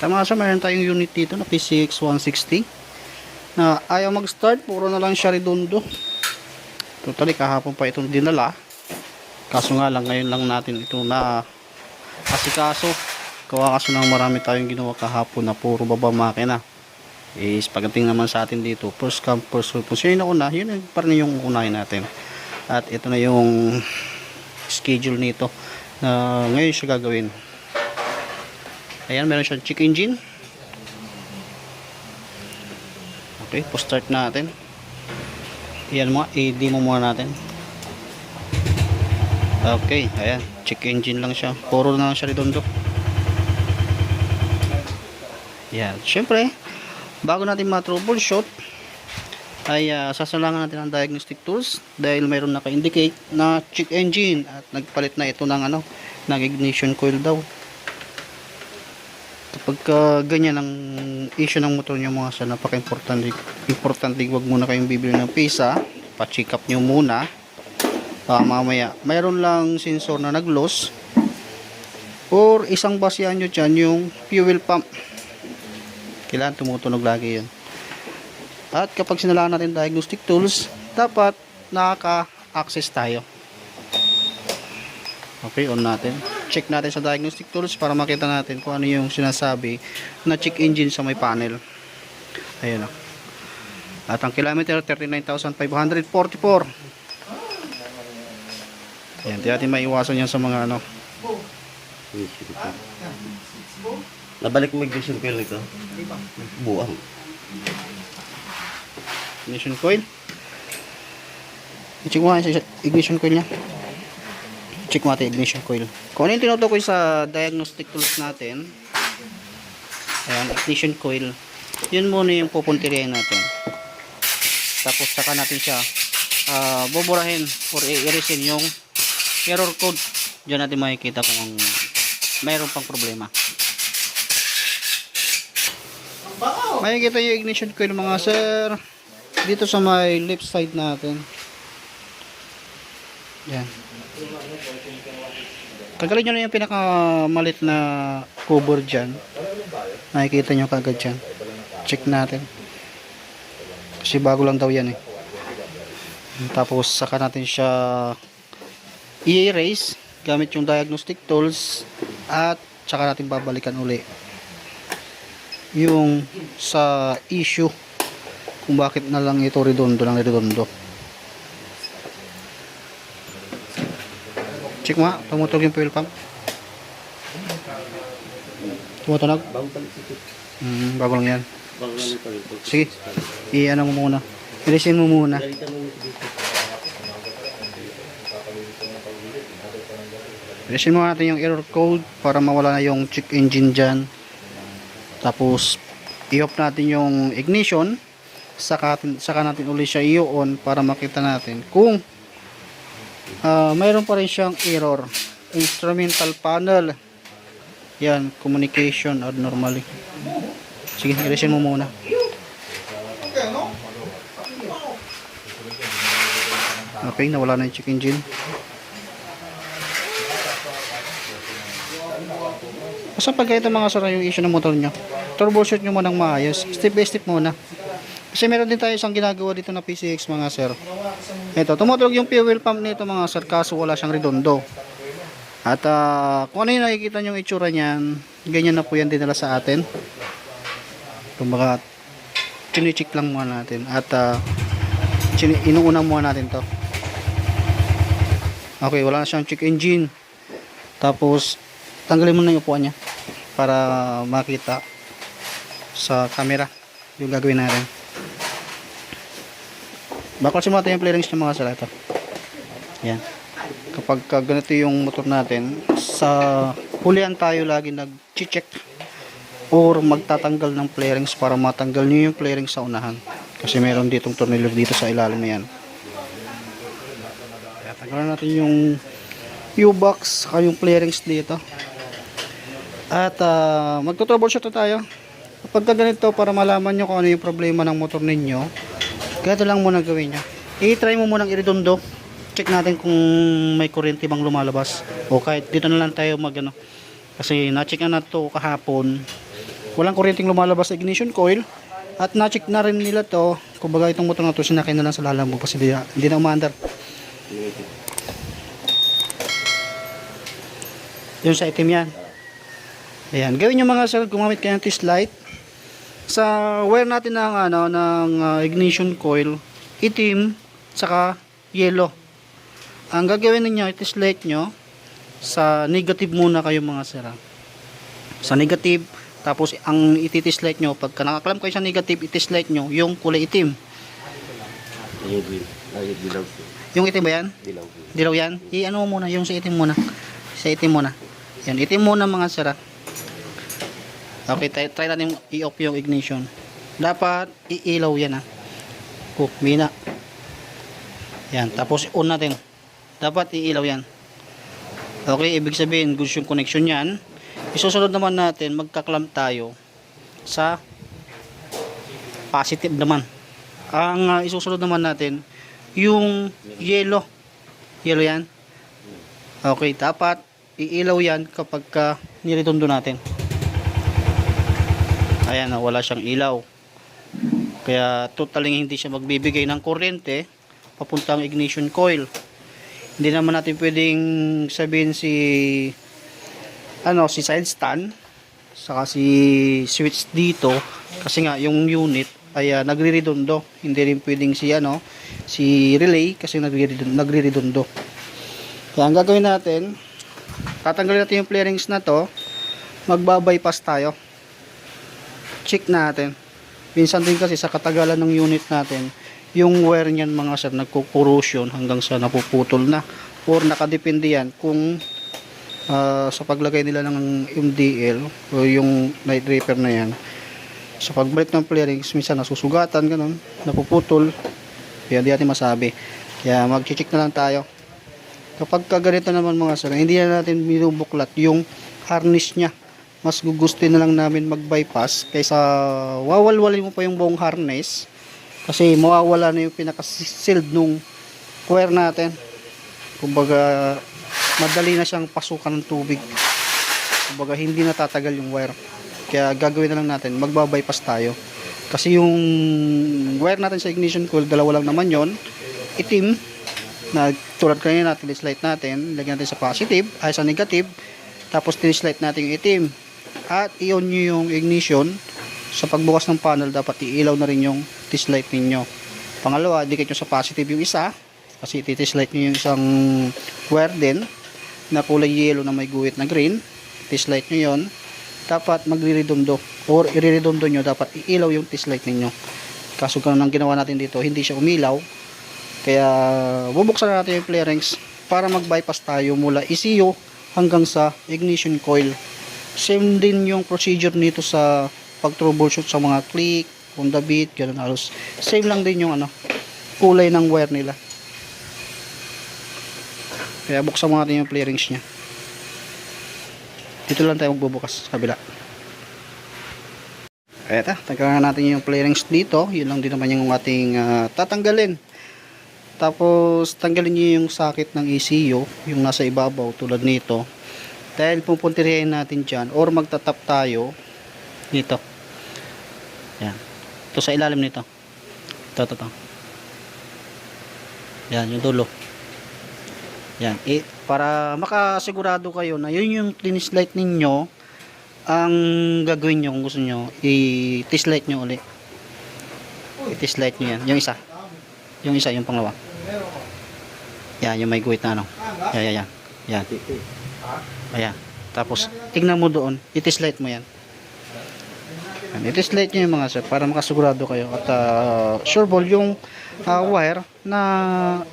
Tama siya, mayroon tayong unit dito na PCX 160 na ayaw mag-start, puro na lang siya redondo. Totally, kahapon pa itong dinala. Kaso nga lang, ngayon lang natin ito na asikaso. Kawa kaso nang marami tayong ginawa kahapon na puro baba makina. Is pagdating naman sa atin dito, first come, first serve. Kung sino yung nauna, yun parang yung unahin natin. At ito na yung schedule nito na ngayon siya gagawin. Ayan, meron siyang check engine. Okay, po-start natin. Ayan mo, i-demo muna natin. Okay, ayan. Check engine lang siya. Puro na lang siya redondo. Ayan. Siyempre, bago natin ma-troubleshoot, ay uh, sasalangan natin ang diagnostic tools dahil mayroon naka-indicate na check engine at nagpalit na ito ng ano, ng ignition coil daw. Kapag uh, ganyan ang issue ng motor nyo mga sa napaka-importante importante wag muna kayong bibili ng pisa. Pa-check up nyo muna. Uh, mamaya mayroon lang sensor na nag-loss. Or isang basihan nyo dyan yung fuel pump. Kailangan tumutunog lagi yun. At kapag sinalaan natin diagnostic tools dapat nakaka-access tayo. Okay on natin check natin sa diagnostic tools para makita natin kung ano yung sinasabi na check engine sa may panel. Ayun o at ang kilometer 39,544 ayan di natin maiwasan yan sa mga ano. Nabalik mo ignition coil nito? Buwang. ignition coil? I-check mo ignition coil nya check natin ignition coil. Kung ano yung tinutukoy sa diagnostic tools natin ayan ignition coil. Yun muna yung pupuntirihin natin. Tapos saka natin siya ah, buburahin or i-erisin yung error code. Dyan natin makikita kung mayroon pang problema. Makikita yung ignition coil mga sir dito sa may left side natin yan Tagalin nyo na yung pinakamalit na cover dyan. Nakikita nyo kagad dyan. Check natin. Kasi bago lang daw yan eh. Tapos saka natin siya i-erase gamit yung diagnostic tools at saka natin babalikan uli yung sa issue kung bakit na lang ito redondo lang redondo. Check mo nga, tumutunog yung fuel pump. Tumutunog? Bago ito. Hmm, bago lang yan. Bago palit. Sige, i-ano mo muna. Ilisin mo muna. Ilisin mo natin yung error code para mawala na yung check engine dyan. Tapos, i-off natin yung ignition. Saka, saka natin uli siya i-on para makita natin kung ah mayroon pa rin siyang error. Instrumental panel. Yan, communication abnormally. Sige, ilisin mo muna. Okay, nawala na yung check engine. Basta pag ito mga sara yung issue ng motor nyo, troubleshoot nyo munang maayos. Step by step muna. Kasi meron din tayo isang ginagawa dito na PCX mga sir. Ito, tumutunog yung fuel pump nito mga sir kaso wala siyang redondo. At ah, kung ano yung nakikita nyo itsura niyan, ganyan na po yan dinala sa atin. Kumbaga, chine-check lang muna natin. At uh, inuuna muna natin to. Okay, wala na siyang check engine. Tapos, tanggalin mo na yung upuan niya para makita sa camera yung gagawin natin. Bakal simula yung play rings ng mga sala ito. Yan. Kapag ka ganito yung motor natin, sa hulihan tayo lagi nag-check or magtatanggal ng play rings para matanggal nyo yung play rings sa unahan. Kasi meron ditong tornilyo dito sa ilalim na yan. Tanggalan natin yung U-box saka yung play rings dito. At uh, magto-troubleshoot tayo. Kapag ka ganito para malaman nyo kung ano yung problema ng motor ninyo, ganito lang muna gawin nyo. I-try mo munang iridondo. Check natin kung may kuryente bang lumalabas. O kahit dito na lang tayo mag ano. Kasi na-check na to kahapon. walang kuryenteng lumalabas sa ignition coil at na-check na rin nila to kumbaga itong motor na to sinakay na lang sa lalambo kasi hindi, hindi na umaandar yun sa itim yan ayan gawin nyo mga sir gumamit kayo ng test light sa wire natin ng ano ng uh, ignition coil itim saka yellow ang gagawin niyo light nyo sa negative muna kayo mga sir ah. sa negative tapos ang light nyo pagka nakaklam kayo sa negative itis light nyo yung kulay itim Yung itim ba yan? Dilaw. dilaw yan? i-ano muna yung sa itim muna sa itim muna yan itim muna mga sir ah. Okay try, try natin i-off yung ignition. Dapat iilaw yan ah. Oh, mina yan tapos on natin. Dapat iilaw yan. Okay ibig sabihin goods yung connection yan. Isusunod naman natin magkaklam tayo sa positive naman. Ang ah, isusunod naman natin yung yellow. Yellow yan. Okay dapat iilaw yan kapag ka niritundo natin ayan ah, wala siyang ilaw. Kaya totally hindi siya magbibigay ng kuryente papuntang ignition coil. Hindi naman natin pwedeng sabihin si ano si side stand saka si switch dito. Kasi nga yung unit ay uh, nagre-redondo. Hindi rin pwedeng si ano si relay kasi nagre-redondo. Kaya ang gagawin natin tatanggalin natin yung flarings na to magbabypass tayo check natin. Minsan din kasi sa katagalan ng unit natin yung wire niyan mga sir nagko-corrosion hanggang sa napuputol na or nakadepende yan kung ah, sa paglagay nila ng MDL o yung night repair na yan. Sa pagbalik ng flarings minsan nasusugatan ganun napuputol. Kaya hindi natin masabi. Kaya mag-check na lang tayo. Kapag kaganito naman mga sir hindi na natin binubuklat yung harness nya mas gugustuhin na lang namin mag-bypass kaysa wawalwalin mo pa yung buong harness. Kasi mawawala na yung pinaka-sealed nung wire natin. Kumbaga madali na siyang pasukan ng tubig. Kumbaga hindi na tatagal yung wire. Kaya gagawin na lang natin magbabypass tayo. Kasi yung wire natin sa ignition coil dalawa lang naman yon itim. Na tulad kanina natin light natin lagyan natin sa positive ay sa negative. Tapos light natin yung itim at i-on nyo yung ignition. Sa pagbukas ng panel dapat iilaw na rin yung test light ninyo. Pangalawa dikit nyo sa positive yung isa. Kasi titis light nyo yung isang wire din na kulay yellow na may guhit na green. Test light nyo yon dapat magre-redondo or i-redondo nyo dapat iilaw yung test light ninyo. Kaso ganun ang ginawa natin dito hindi siya umilaw. Kaya bubuksan na natin yung flarings para mag-bypass tayo mula ECU hanggang sa ignition coil same din yung procedure nito sa pag troubleshoot sa mga click Honda Beat, ganun halos same lang din yung ano kulay ng wire nila kaya buksan mo natin yung flarings nya dito lang tayo magbubukas sa kabila Eto, tanggalan natin yung flarings dito. Yun lang din naman yung ating ah, tatanggalin. Tapos, tanggalin nyo yung sakit ng ECU, yung nasa ibabaw tulad nito. Dahil pupuntirihin natin dyan, or magtatap tayo dito. Yan. Ito sa ilalim nito. Ito, ito, ito. Yan, yung dulo. Yan. Eh, para makasigurado kayo na yun yung finish light ninyo, ang gagawin nyo kung gusto nyo, i-test light nyo ulit. I-test light nyo yan. Yung isa. Yung isa, yung panglawa. Yan, yung may guhit na ano. Yan, yan, yan. Yan. Ayan. Tapos, tingnan mo doon. I-test light mo yan. Yan, I-test light nyo yung mga sir para makasigurado kayo. At uh, sure ball yung uh, wire na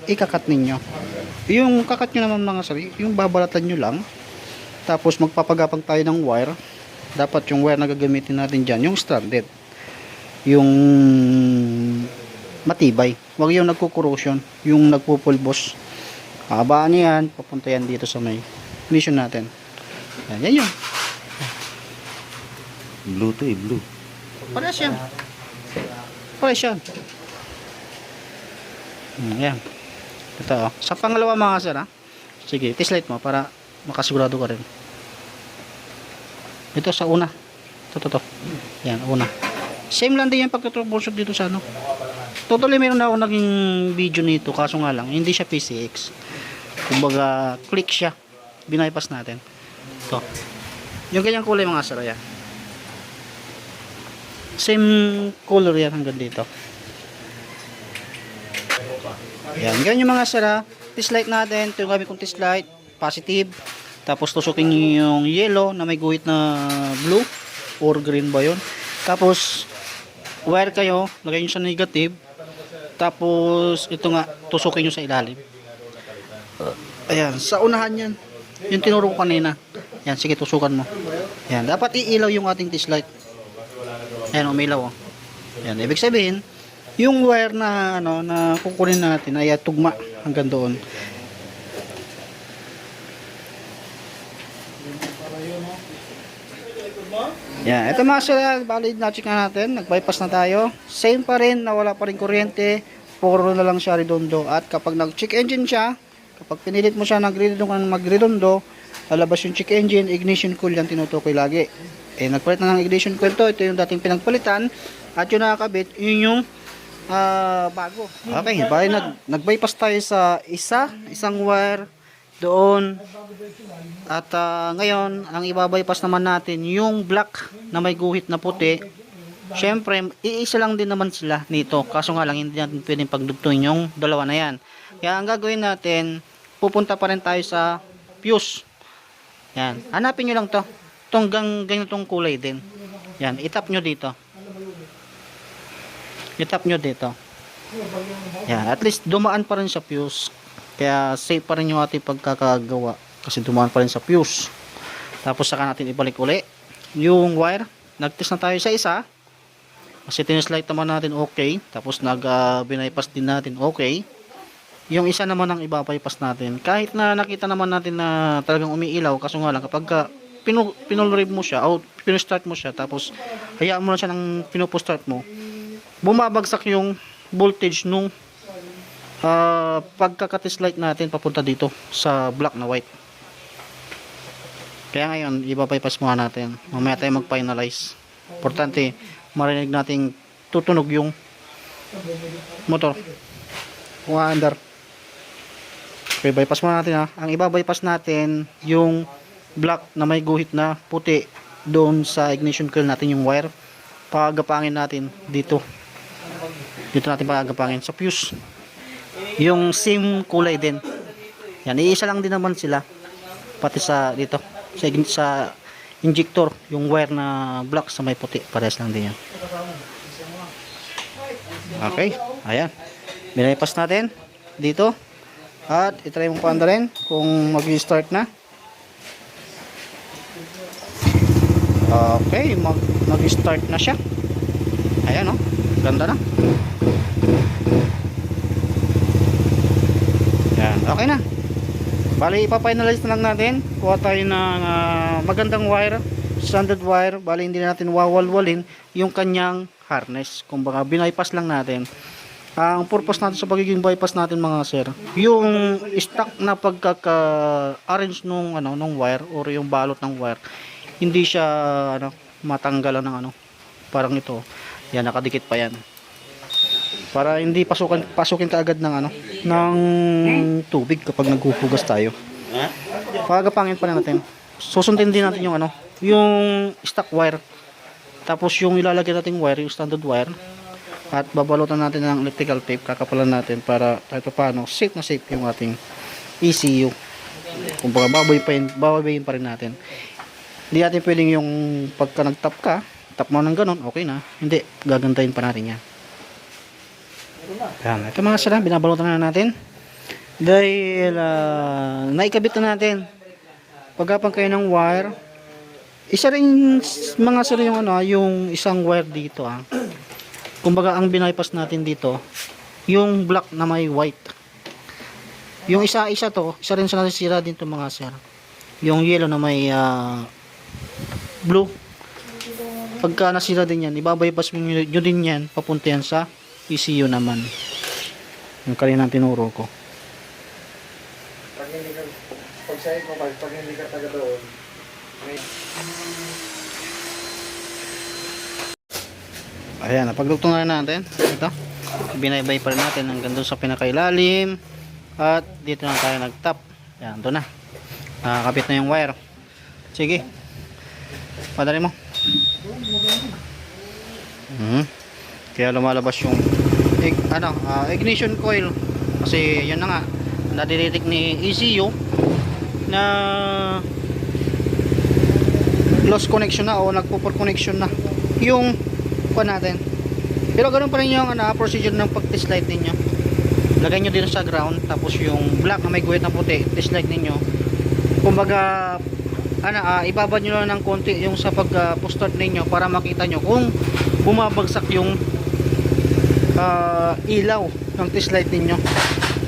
ikakat ninyo. Yung kakat nyo naman mga sir, yung babalatan nyo lang. Tapos magpapagapag tayo ng wire. Dapat yung wire na gagamitin natin dyan, yung stranded. Yung matibay. Huwag yung nagkukorrosion, yung nagpupulbos. Habaan yan, papunta yan dito sa may mission natin. Yan, yan yun. Blue to eh, blue. Parehas yan. Parehas yan. Hmm, yan. Ito oh. Sa pangalawa mga sir ha. Sige, test light mo para makasigurado ka rin. Ito sa una. Ito to, to, to. Yan, una. Same lang din yung pagka-troubleshoot dito sa ano. Totally meron na ako naging video nito, kaso nga lang, hindi siya PCX. Kumbaga, click siya. Binaypas natin. Ito. Yung ganyang kulay mga sir, yan. Same color yan hanggang dito. Yan, ganyan yung mga sara. Test light natin. Ito yung gamit kong test light. Positive. Tapos tusukin nyo yung yellow na may guhit na blue or green ba yun. Tapos wire kayo, lagay nyo sa negative. Tapos ito nga, tusukin nyo sa ilalim. Ayan, sa unahan yan. Yung tinuro ko kanina. Yan, sige tusukan mo. Yan, dapat iilaw yung ating test light. Ayan, umilaw oh. Yan, ibig sabihin, yung wire na ano na kukunin natin ay tugma hanggang doon. Yan, ito mga sir, bali na-check na natin, nag-bypass na tayo. Same pa rin, nawala pa rin kuryente, puro na lang siya redondo. At kapag nag-check engine siya, kapag pinilit mo siya nag-redondo ka ng mag-redondo, lalabas yung check engine, ignition coil yan tinutukoy lagi. Eh, nagpalit na ng ignition coil to, ito yung dating pinagpalitan, at yung nakakabit, yun yung ah, bago. Okay, bali nag, nag-bypass tayo sa isa, isang wire doon. At ah, ngayon, ang ibabypass naman natin, yung black na may guhit na puti. Syempre, iisa lang din naman sila nito. Kaso nga lang, hindi natin pwedeng pagdugtong yung dalawa na yan. Kaya ang gagawin natin, pupunta pa rin tayo sa fuse. Yan. Hanapin nyo lang to. Itong gang, ganitong kulay din. Yan. Itap nyo dito. Itap nyo dito. Yan. At least dumaan pa rin sa fuse. Kaya safe pa rin yung ating pagkakagawa. Kasi dumaan pa rin sa fuse. Tapos saka natin ibalik uli. Yung wire. Nag-test na tayo sa isa. Kasi tinislight naman natin okay. Tapos nag-binaypass din natin okay. Yung isa naman ang ibabypass natin. Kahit na nakita naman natin na talagang umiilaw. Kaso nga lang kapag ka pinu, pinulrib mo siya o pinustart mo siya tapos hayaan mo na siya ng pinupustart mo bumabagsak yung voltage nung uh, pagkakatis light natin papunta dito sa black na white kaya ngayon ibabypass muna natin mamaya tayo mag finalize importante marinig nating tutunog yung motor under okay bypass muna natin ha? Ang ibabypass natin yung black na may guhit na puti doon sa ignition coil natin yung wire. Pagapangin natin dito. Dito natin pagapangin sa fuse. Yung same kulay din. Yan iisa lang din naman sila. Pati sa dito sa, sa injector yung wire na black sa may puti. Pares lang din yan. Okay ayan. Binaypas natin. Dito at itry mo pa rin kung mag-start na Okay, mag mag-start na siya. Ayan oh. Ganda na. Yan, okay na. Bali, ipa-finalize na lang natin. Kuha tayo ng ah, magandang wire, standard wire. Bali, hindi na natin wawalwalin yung kanyang harness. Kumbaga, binaypass lang natin. Ang purpose natin sa pagiging bypass natin mga sir, yung stock na pagkaka-arrange nung ano nung wire or yung balot ng wire hindi siya ano matanggalan ng ano parang ito. Yan nakadikit pa yan. Para hindi pasukan pasukin kaagad ng ano ng tubig kapag naghuhugas tayo. Pagapangin pa na natin. Susundin din natin yung ano yung stock wire. Tapos yung ilalagay nating wire yung standard wire at babalutan natin ng electrical tape kakapalan natin para kahit pa paano safe na safe yung ating ECU kumbaga baboy pa rin, babayin pa rin natin hindi natin pwedeng yung pagka nag-tap ka, tap mo ng ganun, okay na. Hindi, gagandahin pa natin yan. Yan. Ito mga sila, binabalutan na natin. Dahil ah, naikabit na natin. Pagkapang kayo ng wire, isa rin mga sila yung ano, yung isang wire dito ah. Kumbaga ang binaypass natin dito, yung black na may white. Yung isa-isa to, isa rin sa nasisira din to mga sir. Yung yellow na may ah, blue. Pagka nasira din yan, ibabypass mo nyo, din yan, papunta yan sa ECU naman. Yung kanina tinuro ko. Pag hindi ka, pag pag, pag hindi ka taga doon, may, Ayan, napagdugtong na natin. Ito. Binaybay pa rin natin hanggang doon sa pinakailalim. At dito na tayo nag-tap. Ayan, doon na. Nakakabit na yung wire. Sige. Padali mo. Mhm. Kaya lumalabas yung ig- ano, ah, ignition coil. Kasi yun na nga. Nadidetect ni ECU na lost connection na o nagpo-poor connection na yung pa natin. Pero ganoon pa rin yung ano, procedure ng pag-test light ninyo. Lagay nyo din sa ground tapos yung black na may guhit na puti, test light ninyo. Kumbaga ano, ah, ibabad nyo lang ng konti yung sa pag-start ninyo para makita nyo kung bumabagsak yung ah, ilaw ng test light ninyo.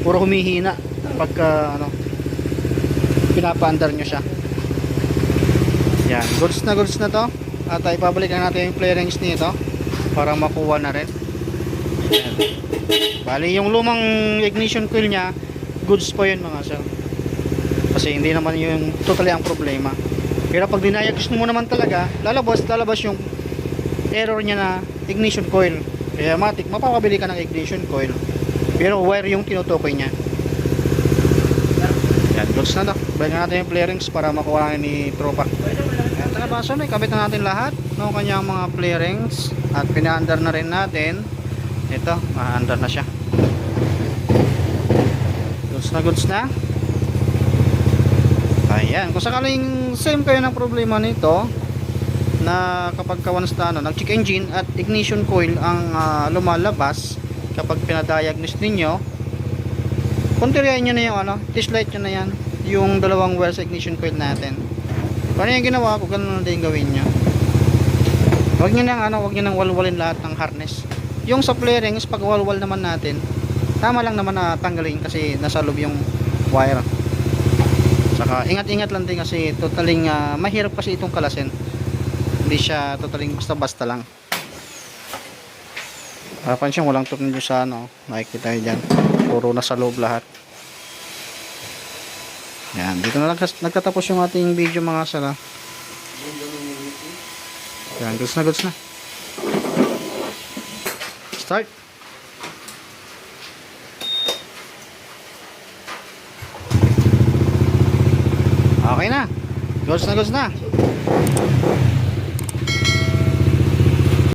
Puro humihina pagka ano pinapaandar nyo siya. Yan, goods na goods na to. At uh, ipabalikan natin yung clearings nito para makuha na rin. Bali, yung lumang ignition coil niya, goods po yun mga sir. Kasi hindi naman yung totally ang problema. Pero pag dinayagos mo naman talaga, lalabas, lalabas yung error niya na ignition coil. Kaya matik, mapapabili ka ng ignition coil. Pero wire yung tinutukoy niya. Yan, goods na to. Balikan natin yung clearings para makuha ni tropa. Ayan, tara baso na, ikabit na natin lahat ng kanyang mga clearings at pinaandar na rin natin. Ito, maandar na siya. Goods na goods na. Ayan, kung sakaling same kayo ng problema nito na kapag ka once na ano, nag-check engine at ignition coil ang ah, lumalabas kapag pinadiagnose ninyo kontryahin nyo na yung ano, test light nyo na yan yung dalawang well sa ignition coil natin paano yung ginawa ko ganun na din gawin nyo huwag nyo nang ano, huwag nyo nang walwalin lahat ng harness yung sa flarings pag walwal naman natin tama lang naman na tanggalin kasi nasa loob yung wire saka ingat-ingat lang din kasi totaling ah, mahirap kasi itong kalasin hindi siya totaling basta-basta lang Papansin walang tornilyo sa ano, makikita nyo dyan. Puro nasa loob lahat. Yan, dito na lang nagtatapos yung ating video mga sala. Yan, goods na goods na. Start. Okay na. Goods na goods na.